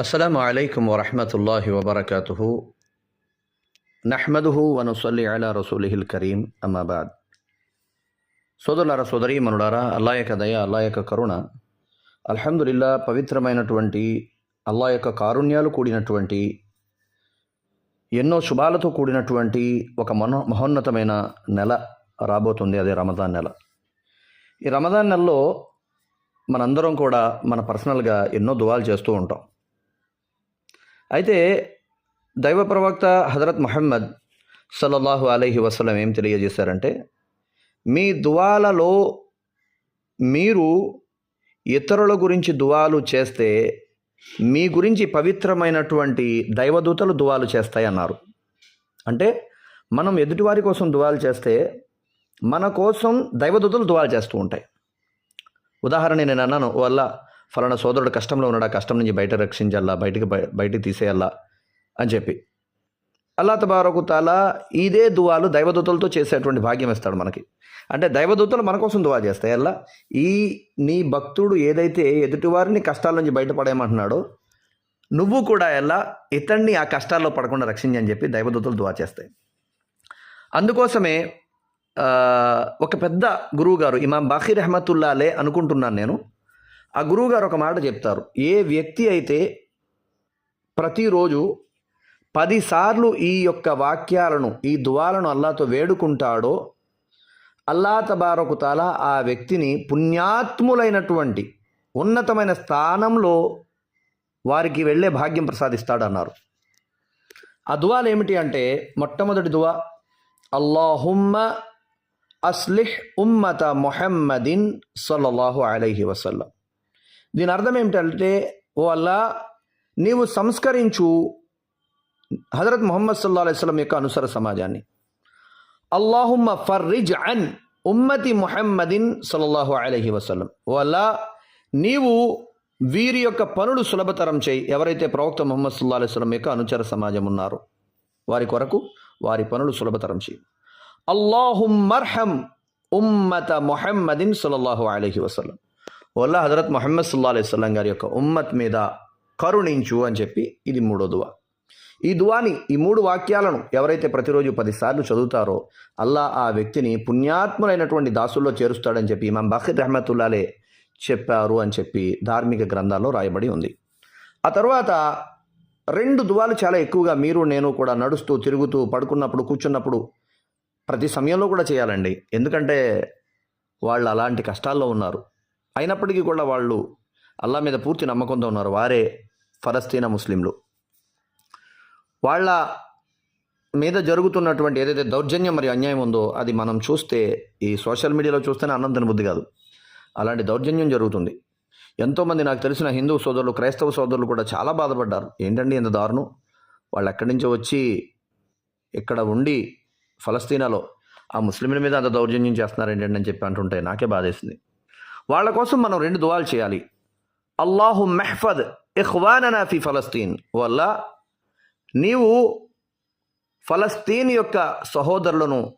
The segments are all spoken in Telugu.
السلام عليكم ورحمة الله وبركاته نحمده ونصلي على رسوله الكريم أما بعد సోదరులారా సోదరి మనులారా అల్లా యొక్క దయ అల్లా యొక్క కరుణ అల్హమ్దులిల్లా పవిత్రమైనటువంటి అల్లా యొక్క కారుణ్యాలు కూడినటువంటి ఎన్నో శుభాలతో కూడినటువంటి ఒక మనో మహోన్నతమైన నెల రాబోతుంది అదే రమదాన్ నెల ఈ రమదాన్ నెలలో మనందరం కూడా మన పర్సనల్గా ఎన్నో దువాలు చేస్తూ ఉంటాం అయితే దైవ ప్రవక్త హజరత్ మహమ్మద్ సల్లల్లాహు అలైహి వసలం ఏం తెలియజేశారంటే మీ దువాలలో మీరు ఇతరుల గురించి దువాలు చేస్తే మీ గురించి పవిత్రమైనటువంటి దైవదూతలు దువాలు చేస్తాయన్నారు. అంటే మనం ఎదుటివారి కోసం దువాలు చేస్తే మన కోసం దైవదూతలు దువాలు చేస్తూ ఉంటాయి. ఉదాహరణ నేను అన్నాను వల్ల ఫలానా సోదరుడు కష్టంలో ఉన్నాడు? కష్టం నుంచి బయట రక్షించాలా? బయటకి బయటికి తీసేయాలా? అని చెప్పి. అల్లా తబారకు తాలా ఇదే దువాలు దైవదూతలతో చేసేటువంటి భాగ్యం ఇస్తాడు మనకి. అంటే దైవదూతలు మన కోసం దువా చేస్తాయి. అల్లా ఈ నీ భక్తుడు ఏదైతే ఎదుటివారిని కష్టాల నుంచి బయటపడేయమంటున్నాడో నువ్వు కూడా ఎలా ఇతన్ని ఆ కష్టాల్లో పడకుండా రక్షించని చెప్పి దైవదూతలు దువా చేస్తాయి. అందుకోసమే ఒక పెద్ద గురువు గారు ఇమాం బాఖీ అహ్మతుల్లాలే అనుకుంటున్నాను నేను. ఆ గురువుగారు ఒక మాట చెప్తారు. ఏ వ్యక్తి అయితే ప్రతిరోజు పదిసార్లు ఈ యొక్క వాక్యాలను ఈ దువాలను అల్లాతో వేడుకుంటాడో అల్లా తబారకు తాలా ఆ వ్యక్తిని పుణ్యాత్ములైనటువంటి ఉన్నతమైన స్థానంలో వారికి వెళ్ళే భాగ్యం ప్రసాదిస్తాడన్నారు. ఆ దువాలు ఏమిటి అంటే మొట్టమొదటి దువా అల్లాహుమ్మ అస్లిహ్ ఉమ్మత మొహమ్మదిన్ సల్లల్లాహు అలైహి వసల్లం. దీని అర్థం ఏమిటంటే ఓ అల్లా నీవు సంస్కరించు హజరత్ ముహమ్మద్ సల్లా అలైస్లం యొక్క అనుసర సమాజాన్ని. అల్లాహుమ్మ ఫర్రిజ్ అన్ ఉమ్మతి ముహమ్మదిన్ సల్లల్లాహు అలహి వసలం ఓ అల్లా నీవు వీరి యొక్క పనులు సులభతరం చేయి. ఎవరైతే ప్రవక్త ముహమ్మద్ సుల్లా అలైస్లం యొక్క అనుచర సమాజం ఉన్నారో వారి కొరకు వారి పనులు సులభతరం చేయి. అల్లాహుమ్మర్హం ఉమ్మత మొహమ్మదిన్ సల్లల్లాహు అలహి వసలం వల్ల హజరత్ మొహమ్మద్ సుల్లా అలైస్లం గారి యొక్క ఉమ్మత్ మీద కరుణించు అని చెప్పి ఇది మూడో దువా. ఈ దువాని ఈ మూడు వాక్యాలను ఎవరైతే ప్రతిరోజు పదిసార్లు చదువుతారో అల్లా ఆ వ్యక్తిని పుణ్యాత్ములైనటువంటి దాసుల్లో చేరుస్తాడని చెప్పి ఇమాం బఖీర్ రహమతుల్లాలే చెప్పారు అని చెప్పి ధార్మిక గ్రంథాల్లో రాయబడి ఉంది. ఆ తర్వాత రెండు దువాలు చాలా ఎక్కువగా మీరు నేను కూడా నడుస్తూ తిరుగుతూ పడుకున్నప్పుడు కూర్చున్నప్పుడు ప్రతి సమయంలో కూడా చేయాలండి. ఎందుకంటే వాళ్ళు అలాంటి కష్టాల్లో ఉన్నారు. అయినప్పటికీ కూడా వాళ్ళు అల్లా మీద పూర్తి నమ్మకంతో ఉన్నారు. వారే ఫలస్తీనా ముస్లింలు. వాళ్ళ మీద జరుగుతున్నటువంటి ఏదైతే దౌర్జన్యం మరియు అన్యాయం ఉందో అది మనం చూస్తే ఈ సోషల్ మీడియాలో చూస్తేనే అన్నం బుద్ధి కాదు. అలాంటి దౌర్జన్యం జరుగుతుంది. ఎంతోమంది నాకు తెలిసిన హిందూ సోదరులు క్రైస్తవ సోదరులు కూడా చాలా బాధపడ్డారు. ఏంటండి ఇంత దారుణం? వాళ్ళు ఎక్కడి నుంచో వచ్చి ఇక్కడ ఉండి ఫలస్తీనాలో ఆ ముస్లింల మీద అంత దౌర్జన్యం చేస్తున్నారు ఏంటంటే అని చెప్పి అంటుంటే నాకే బాధేసింది. వాళ్ళ కోసం మనం రెండు దువాలు చేయాలి. అల్లాహు మెహ్ఫద్ ఇఖ్వాననా ఫీ ఫలస్తీన్. వల్ల నీవు ఫలస్తీన్ యొక్క సహోదరులను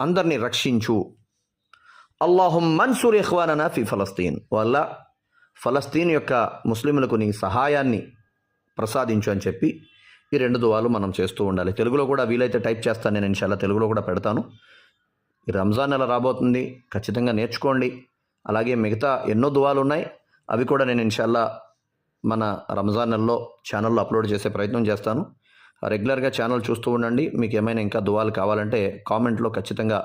అందరినీ రక్షించు. అల్లాహు మన్సూర్ ఇఖ్వాననా ఫీ ఫలస్తీన్. వల్ల ఫలస్తీన్ యొక్క ముస్లింలకు నీ సహాయాన్ని ప్రసాదించు అని చెప్పి ఈ రెండు దువాలు మనం చేస్తూ ఉండాలి. తెలుగులో కూడా వీలైతే టైప్ చేస్తాను నేను ఇన్షాల్లా తెలుగులో కూడా పెడతాను. ఈ రంజాన్ నెల రాబోతుంది. ఖచ్చితంగా నేర్చుకోండి. అలాగే మిగతా ఎన్నో దువాలు ఉన్నాయి అవి కూడా నేను ఇన్షాల్లా మన రంజాన్ నెలలో ఛానల్లో అప్లోడ్ చేసే ప్రయత్నం చేస్తాను. రెగ్యులర్గా ఛానల్ చూస్తూ ఉండండి. మీకు ఏమైనా ఇంకా దువాలు కావాలంటే కామెంట్లో ఖచ్చితంగా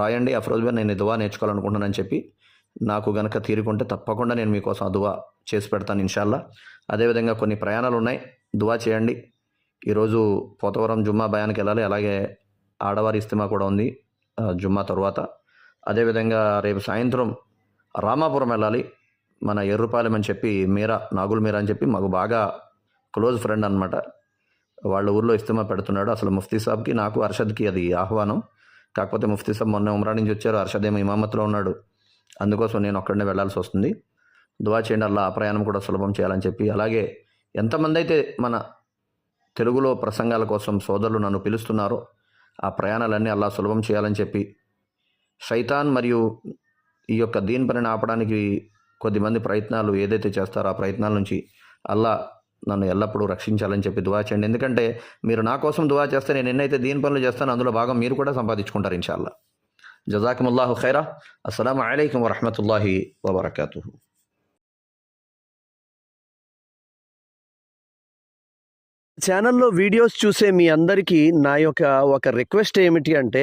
రాయండి. అఫ్రోజ్ భాయ్ నేను దువా నేర్చుకోవాలనుకుంటున్నానని చెప్పి నాకు గనక తీరుకుంటే తప్పకుండా నేను మీకోసం ఆ దువా చేసి పెడతాను ఇన్షాల్లా. అదేవిధంగా కొన్ని ప్రయాణాలు ఉన్నాయి దువా చేయండి. ఈరోజు పోతవరం జుమ్మా భయానికి వెళ్ళాలి. అలాగే ఆడవారి ఇస్తిమా కూడా ఉంది జుమ్మా తర్వాత. అదేవిధంగా రేపు సాయంత్రం రామాపురం వెళ్ళాలి. మన ఎర్రుపాలెం అని చెప్పి మీరా నాగుల్ మీరా అని చెప్పి మాకు బాగా క్లోజ్ ఫ్రెండ్ అనమాట వాళ్ళ ఊర్లో ఇస్తమా పెడుతున్నాడు. అసలు ముఫ్తీ సాబ్కి నాకు అర్షద్కి అది ఆహ్వానం. కాకపోతే ముఫ్తీ సాబ్ మొన్న ఉమ్రా నుంచి వచ్చారు. అర్షద్ ఏమో ఇమామత్లో ఉన్నాడు. అందుకోసం నేను ఒక్కడనే వెళ్ళాల్సి వస్తుంది. దువా చేయండి అలా ఆ ప్రయాణం కూడా సులభం చేయాలని చెప్పి. అలాగే ఎంతమంది అయితే మన తెలుగులో ప్రసంగాల కోసం సోదరులు నన్ను పిలుస్తున్నారో ఆ ప్రయాణాలన్నీ అలా సులభం చేయాలని చెప్పి. శైతాన్ మరియు ఈ యొక్క దీని పనిని ఆపడానికి కొద్దిమంది ప్రయత్నాలు ఏదైతే చేస్తారో ఆ ప్రయత్నాల నుంచి అల్లా నన్ను ఎల్లప్పుడూ రక్షించాలని చెప్పి దువా చేయండి. ఎందుకంటే మీరు నా కోసం దువా చేస్తే నేను ఎన్నైతే దీని పనులు చేస్తానో అందులో భాగం మీరు కూడా సంపాదించుకుంటారు ఇన్షాల్లా జజాకుముల్లాహు ఖైరా. అస్సలం అయికం వరహమతుల్లాహి వబర్కూ ఛానల్లో వీడియోస్ చూసే మీ అందరికీ నా యొక్క ఒక రిక్వెస్ట్ ఏమిటి అంటే